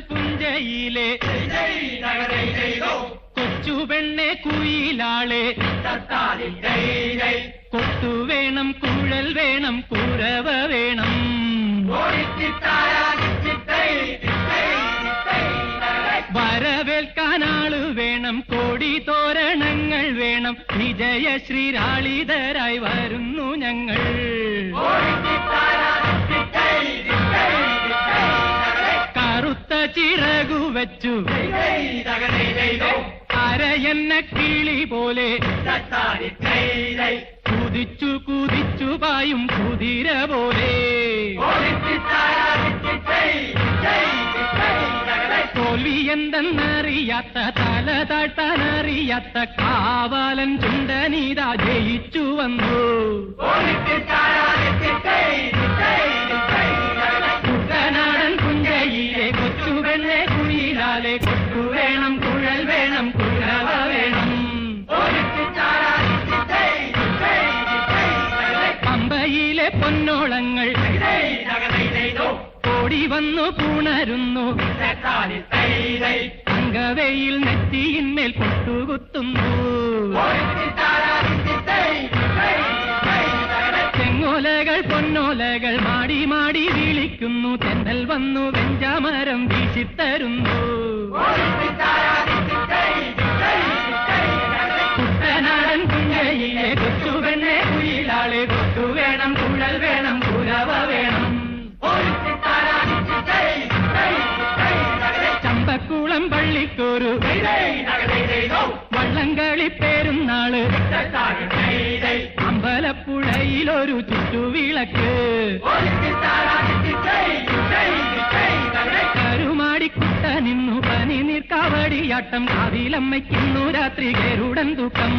പുഞ്ചയിലെ കൊച്ചു പെണ്ണെ കുയിലാളെ കൊട്ടു വേണം കുഴൽ വേണം കുരവ വേണം. വരവേൽക്കാനാൾ വേണം കോടി തോരണങ്ങൾ വേണം. വിജയ ശ്രീരാളിതരായി വരുന്നു ഞങ്ങൾ. വെച്ചു അരയെന്ന കിളി പോലെ കുതിച്ചു കുതിച്ചു പായും കുതിര പോലെ. തോൽവി എന്തെന്നറിയാത്ത തല താഴ്ത്താനറിയാത്ത കാവാലൻ ചുണ്ടനീത ജയിച്ചു വന്നു. കുയിലാലെ കൊക്കു വേണം കുഴൽ വേണം കുഴവ വേണം. പമ്പയിലെ പൊന്നോളങ്ങൾ ഓടി വന്നു പൂണരുന്നു. അങ്കവയിൽ നെറ്റിയിന്മേൽ പൊട്ടുകുത്തുന്നു. പൊന്നോലകൾ മാടി മാടി വിളിക്കുന്നു തെന്നൽ വന്നു വെഞ്ചാമരം വീശിത്തരുന്നു കുട്ടനാടൻ കുഞ്ഞയിലെ കൊച്ചുവെണ്ണെ കുയിലാളെ കൊട്ടു വേണം കുഴൽ വേണം കുലവ വേണം ചമ്പക്കുളം പള്ളിക്കൊരു വള്ളംകളി പേരുന്നാൾ അമ്പലപ്പുഴയിലൊരു ചുറ്റുവിളക്ക്. കരുമാടിക്കുട്ട നിന്നു പനി നിൽക്കാവടിയാട്ടം കാവിലമ്മയ്ക്കുന്നു രാത്രി കേരുടൻ തൂക്കം